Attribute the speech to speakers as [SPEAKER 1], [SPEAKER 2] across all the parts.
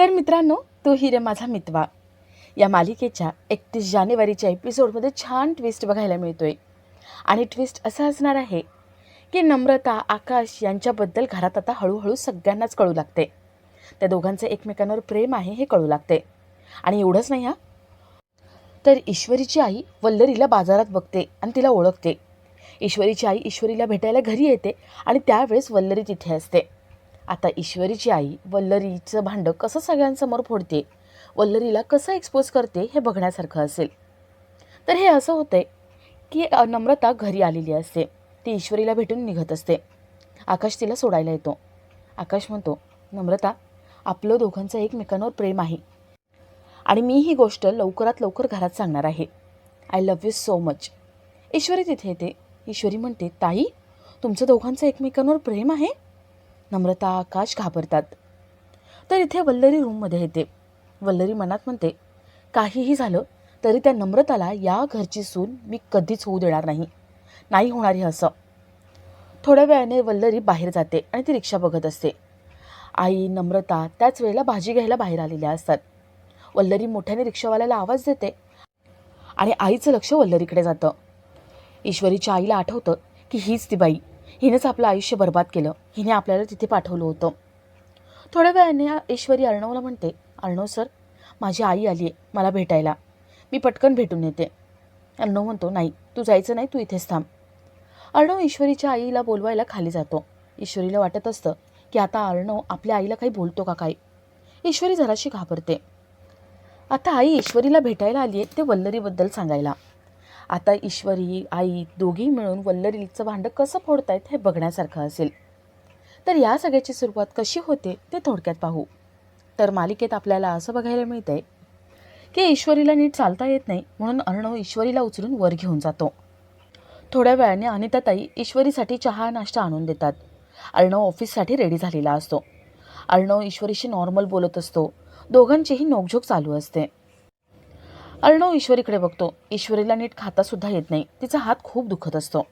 [SPEAKER 1] तर मित्रांनो तो हिरे माझा मितवा. या मालिकेच्या एकतीस जानेवारीच्या एपिसोडमध्ये छान ट्विस्ट बघायला मिळतोय. आणि ट्विस्ट असा असणार आहे की नम्रता आकाश यांच्याबद्दल घरात आता हळूहळू सगळ्यांनाच कळू लागते. त्या दोघांचं एकमेकांवर प्रेम आहे हे कळू लागते. आणि एवढंच नाही हा. तर ईश्वरीची आई वल्लरीला बाजारात बघते आणि तिला ओळखते. ईश्वरीची आई ईश्वरीला भेटायला घरी येते आणि त्यावेळेस वल्लरी तिथे असते. आता ईश्वरीची आई वल्लरीचं भांडं कसं सगळ्यांसमोर फोडते? वल्लरीला कसं एक्सपोज करते हे बघण्यासारखं असेल. तर हे असं होतंय की नम्रता घरी आलेली असते. ती ईश्वरीला भेटून निघत असते. आकाश तिला सोडायला येतो. आकाश म्हणतो नम्रता आपलं दोघांचं एकमेकांवर प्रेम आहे. आणि मी ही गोष्ट लवकरात लवकर घरात सांगणार आहे. I love you so much Ishwari तिथे येते. ईश्वरी म्हणते ताई तुमचं दोघांचं एकमेकांवर प्रेम आहे? नम्रता आकाश घाबरतात. तर इथे वल्लरी रूममध्ये येते. वल्लरी मनात म्हणते काहीही झालं तरी त्या नम्रताला या घरची सून मी कधीच होऊ देणार नाही. नाही होणार हे असं. थोड्या वेळाने वल्लरी बाहेर जाते आणि ती रिक्षा बघत असते. आई नम्रता त्याच वेळेला भाजी घ्यायला बाहेर आलेल्या असतात. वल्लरी मोठ्याने रिक्षावाल्याला आवाज देते आणि आईचं लक्ष वल्लरीकडे जातं. ईश्वरीच्या आईला आठवतं की हीच ती बाई. हिनेच आपलं आयुष्य बर्बाद केलं. हिने आपल्याला तिथे पाठवलं होतं. थोड्या वेळाने ईश्वरी अर्णवला म्हणते अर्णव सर माझी आई आली आहे मला भेटायला. मी पटकन भेटून येते. अर्णव म्हणतो नाही तू जायचं नाही तू इथेच थांब. अर्णव ईश्वरीच्या आईला बोलवायला खाली जातो. ईश्वरीला वाटत असतं की आता अर्णव आपल्या आईला काही बोलतो का काय? ईश्वरी जराशी घाबरते. आता आई ईश्वरीला भेटायला आली आहे ते वल्लरीबद्दल सांगायला. आता ईश्वरी आई दोघी मिळून वल्लरीचं भांडं कसं फोडतायत हे बघण्यासारखं असेल. तर या सगळ्याची सुरुवात कशी होते ते थोडक्यात पाहू. तर मालिकेत आपल्याला असं बघायला मिळतंय की ईश्वरीला नीट चालता येत नाही म्हणून अर्णव ईश्वरीला उचलून वर घेऊन जातो. थोड्या वेळाने अनिताताई ईश्वरीसाठी चहा नाश्ता आणून देतात. अर्णव ऑफिससाठी रेडी झालेला असतो. अर्णव ईश्वरीशी नॉर्मल बोलत असतो. दोघांचीही नोकझोक चालू असते. अर्णव ईश्वरीकडे बघतो. ईश्वरीला नीट खातासुद्धा येत नाही. तिचा हात खूप दुखत असतो.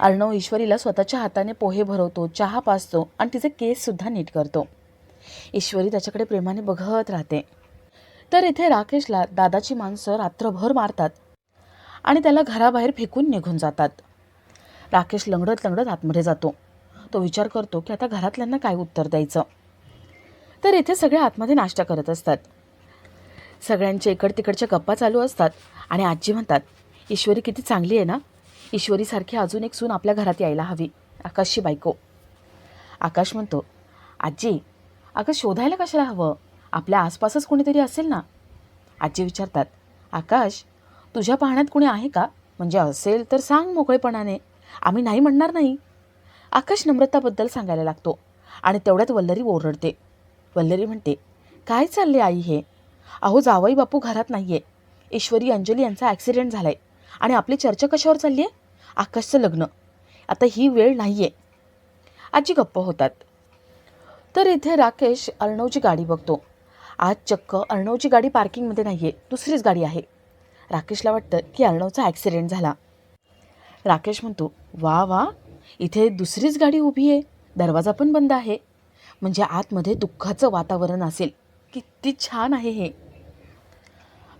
[SPEAKER 1] अर्णव ईश्वरीला स्वतःच्या हाताने पोहे भरवतो चहा पाजतो आणि तिचे केससुद्धा नीट करतो. ईश्वरी त्याच्याकडे प्रेमाने बघत राहते. तर इथे राकेशला दादाची माणसं रात्रभर मारतात आणि त्याला घराबाहेर फेकून निघून जातात. राकेश लंगडत लंगडत आतमध्ये जातो. तो विचार करतो की आता घरातल्यांना काय उत्तर द्यायचं? तर इथे सगळे आतमध्ये नाश्ता करत असतात. सगळ्यांच्या इकड तिकडच्या गप्पा चालू असतात. आणि आजी म्हणतात ईश्वरी किती चांगली आहे ना? ईश्वरीसारखी अजून एक सून आपल्या घरात यायला हवी. आकाशची बायको. आकाश म्हणतो आजी अगं शोधायला कशाला हवं? आपल्या आसपासच कोणीतरी असेल ना? आजी विचारतात आकाश तुझ्या पाहण्यात कोणी आहे का? म्हणजे असेल तर सांग मोकळेपणाने. आम्ही नाही म्हणणार नाही. आकाश नम्रताबद्दल सांगायला लागतो आणि तेवढ्यात वल्लरी ओरडते. वल्लरी म्हणते काय चालले आई हे? अहो जावई बापू घरात नाही आहे ईश्वरी अंजली यांचा ॲक्सिडेंट झाला आहे आणि आपली चर्चा कशावर चालली आहे आकाशचं लग्न. आता ही वेळ नाही आहे आजी गप्प होतात. तर इथे राकेश अर्णवची गाडी बघतो. आज चक्क अर्णवची गाडी पार्किंगमध्ये नाही आहे दुसरीच गाडी आहे. राकेशला वाटतं की अर्णवचा ॲक्सिडेंट झाला. राकेश म्हणतो वा वा इथे दुसरीच गाडी उभी आहे. दरवाजा पण बंद आहे. म्हणजे आतमध्ये दुःखाचं वातावरण असेल. किती छान आहे हे.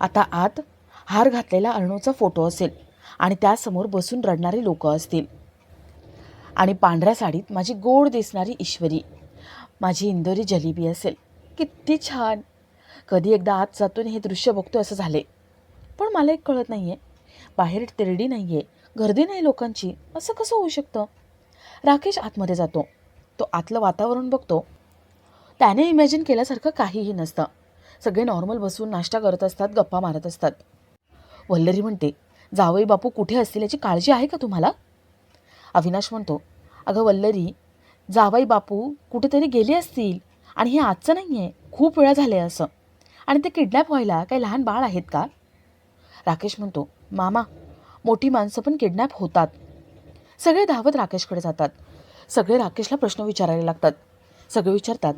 [SPEAKER 1] आता आत हार घातलेला अर्णवचा फोटो असेल आणि त्यासमोर बसून रडणारे लोक असतील. आणि पांढऱ्या साडीत माझी गोड दिसणारी ईश्वरी माझी इंदोरी जलेबी असेल. किती छान. कधी एकदा आत जातून हे दृश्य बघतो असं झाले पण मला एक कळत नाही आहे बाहेर तिरडी नाही आहे गर्दी नाही लोकांची. असं कसं होऊ शकतं? राकेश आतमध्ये जातो. तो आतलं वातावरण बघतो. त्याने इमॅजिन केल्यासारखं काहीही नसतं. सगळे नॉर्मल बसून नाश्ता करत असतात गप्पा मारत असतात. वल्लरी म्हणते जावई बापू कुठे असतील याची काळजी आहे का तुम्हाला? अविनाश म्हणतो अगं वल्लरी जावई बापू कुठेतरी गेले असतील आणि हे आजचं नाही आहे खूप वेळा झालं आहे असं. आणि ते किडनॅप व्हायला काही लहान बाळ आहेत का? राकेश म्हणतो मामा मोठी माणसं पण किडनॅप होतात. सगळे धावत राकेशकडे जातात. सगळे राकेशला प्रश्न विचारायला लागतात. सगळे विचारतात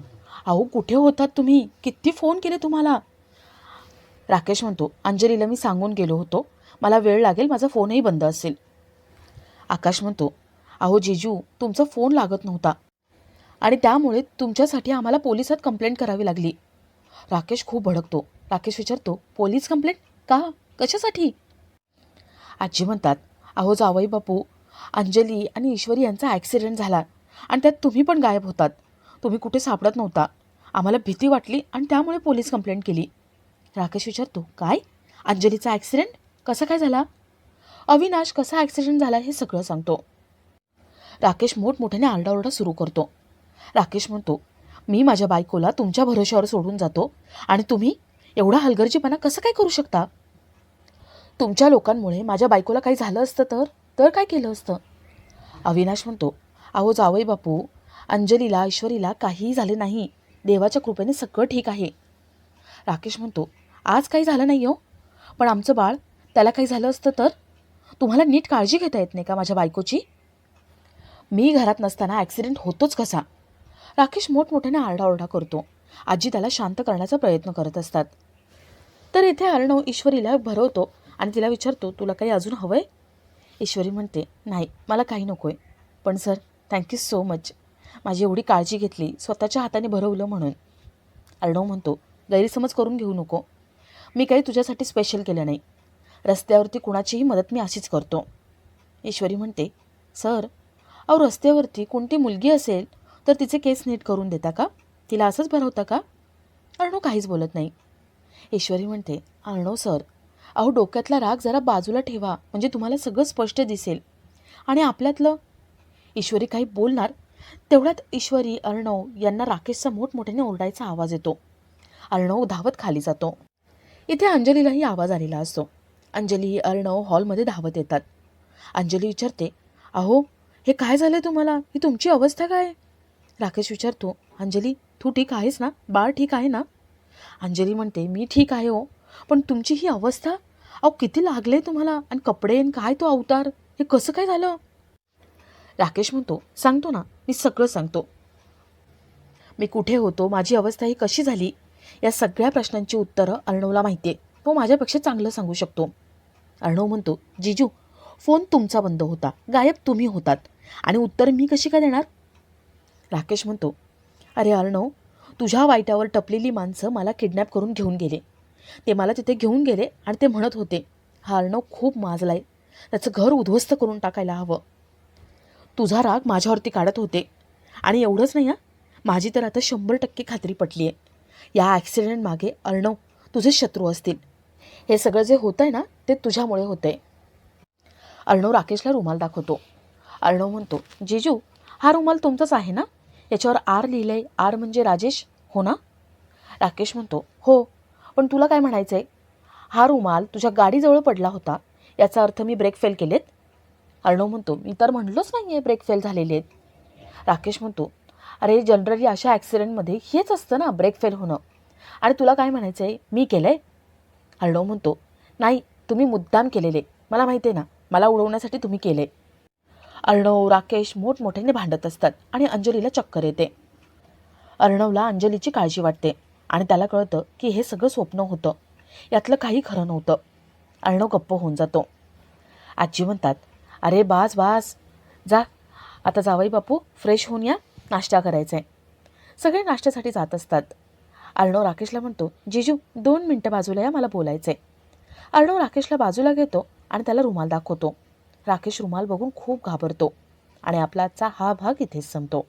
[SPEAKER 1] अहो कुठे होतात तुम्ही? किती फोन केले तुम्हाला? राकेश म्हणतो अंजलीला मी सांगून गेलो होतो. मला वेळ लागेल माझा फोनही बंद असेल. आकाश म्हणतो अहो जिजू तुमचा फोन लागत नव्हता. आणि त्यामुळे तुमच्यासाठी आम्हाला पोलिसात कंप्लेंट करावी लागली. राकेश खूप भडकतो. राकेश विचारतो पोलीस कंप्लेंट का? कशासाठी? आजी म्हणतात अहो जावई बापू अंजली आणि ईश्वरी यांचा ॲक्सिडेंट झाला. आणि त्यात तुम्ही पण गायब होतात. तुम्ही कुठे सापडत नव्हता. आम्हाला भीती वाटली आणि त्यामुळे पोलीस कंप्लेंट केली. राकेश विचारतो काय? अंजलीचा ॲक्सिडेंट कसा काय झाला? अविनाश कसा ॲक्सिडेंट झाला हे सगळं सांगतो. राकेश मोठमोठ्याने आरडाओरडा सुरू करतो. राकेश म्हणतो मी माझ्या बायकोला तुमच्या भरोश्यावर सोडून जातो आणि तुम्ही एवढा हलगर्जीपणा कसं काय करू शकता? तुमच्या लोकांमुळे माझ्या बायकोला काही झालं असतं तर? तर काय केलं असतं? अविनाश म्हणतो अहो जावई बापू अंजलीला ईश्वरीला काहीही झाले नाही. देवाच्या कृपेने सगळं ठीक आहे. राकेश म्हणतो आज काही झालं नाही हो. पण आमचं बाळ त्याला काही झालं असतं तर? तुम्हाला नीट काळजी घेता येत नाही का माझ्या बायकोची? मी घरात नसताना ॲक्सिडेंट होतोच कसा. राकेश मोठमोठ्याने आरडाओरडा करतो. आजी त्याला शांत करण्याचा प्रयत्न करत असतात. तर इथे अर्णव ईश्वरीला भरवतो आणि तिला विचारतो तुला काही अजून हवं आहे ईश्वरी म्हणते नाही मला काही नको आहे पण सर थँक्यू सो मच माझी एवढी काळजी घेतली स्वतःच्या हाताने भरवलं म्हणून. अर्णव म्हणतो गैरसमज करून घेऊ नको. मी काही तुझ्यासाठी स्पेशल केलं नाही. रस्त्यावरती कुणाचीही मदत मी अशीच करतो. ईश्वरी म्हणते सर अहो रस्त्यावरती कोणती मुलगी असेल तर तिचे केस नीट करून देता का? तिला असंच भरवता का? अर्णव काहीच बोलत नाही. ईश्वरी म्हणते अर्णव सर अहो डोक्यातला राग जरा बाजूला ठेवा. म्हणजे तुम्हाला सगळं स्पष्ट दिसेल. आणि आपल्यातलं? ईश्वरी काही बोलणार तेवढ्यात ईश्वरी अर्णव यांना राकेशचा मोठमोठ्याने ओरडायचा आवाज येतो. अर्णव धावत खाली जातो. इथे अंजलीलाही आवाज आलेला असतो. अंजली अर्णव हॉलमध्ये धावत येतात. अंजली विचारते अहो हे काय झालं तुम्हाला? ही तुमची अवस्था काय? राकेश विचारतो अंजली तू ठीक आहेस ना? बाळ ठीक आहे ना? अंजली म्हणते मी ठीक आहे हो पण तुमची ही अवस्था? अहो किती लागले तुम्हाला? आणि कपडे आणि काय तो अवतार? हे कसं काय झालं? राकेश म्हणतो सांगतो ना मी सगळं सांगतो. मी कुठे होतो माझी अवस्था ही कशी झाली या सगळ्या प्रश्नांची उत्तरं अर्णवला माहिती आहे तो माझ्यापेक्षा चांगलं सांगू शकतो. अर्णव म्हणतो जिजू फोन तुमचा बंद होता. गायब तुम्ही होतात. आणि उत्तर मी कशी काय देणार? राकेश म्हणतो अरे अर्णव तुझ्या वाईटावर टपलेली माणसं मला किडनॅप करून घेऊन गेले. ते मला तिथे घेऊन गेले आणि ते म्हणत होते हा अर्णव खूप माजलाय. त्याचं घर उद्ध्वस्त करून टाकायला हवं. तुझा राग माझ्यावरती काढत होते. आणि एवढंच नाही हां. माझी तर आता शंभर टक्के खात्री पटली आहे या ॲक्सिडेंट मागे अर्णव तुझे शत्रू असतील. हे सगळं जे होतं आहे ना ते तुझ्यामुळे होतं आहे अर्णव राकेशला रुमाल दाखवतो. अर्णव म्हणतो जिजू हा रुमाल तुमचाच आहे ना? याच्यावर आर लिहिलं आहे आर म्हणजे राजेश हो ना? राकेश म्हणतो हो पण तुला काय म्हणायचं आहे हा रुमाल तुझ्या गाडीजवळ पडला होता. याचा अर्थ मी ब्रेक फेल केलेत. अर्णव म्हणतो मी तर म्हणलोच नाही आहे ब्रेक फेल झालेले आहेत. राकेश म्हणतो अरे जनरली अशा ॲक्सिडेंटमध्ये हेच असतं ना ब्रेक फेल होणं. आणि तुला काय म्हणायचं आहे मी केलं आहे अर्णव म्हणतो नाही तुम्ही मुद्दाम केलेले. मला माहिती आहे ना मला उडवण्यासाठी तुम्ही केले. अर्णव राकेश मोठमोठ्याने भांडत असतात आणि अंजलीला चक्कर येते. अर्णवला अंजलीची काळजी वाटते आणि त्याला कळतं की हे सगळं स्वप्न होतं. यातलं काही खरं नव्हतं. अर्णव गप्प होऊन जातो. आजी म्हणतात अरे बास बास. जा. आता जावई बापू फ्रेश होऊन या. नाश्ता करायचा आहे सगळे नाश्त्यासाठी जात असतात. अर्णव राकेशला म्हणतो जिजू दोन मिनटं बाजूला या मला बोलायचं आहे अर्णव राकेशला बाजूला घेतो आणि त्याला रुमाल दाखवतो. राकेश रुमाल बघून खूप घाबरतो आणि आपला आजचा हा भाग इथेच संपतो.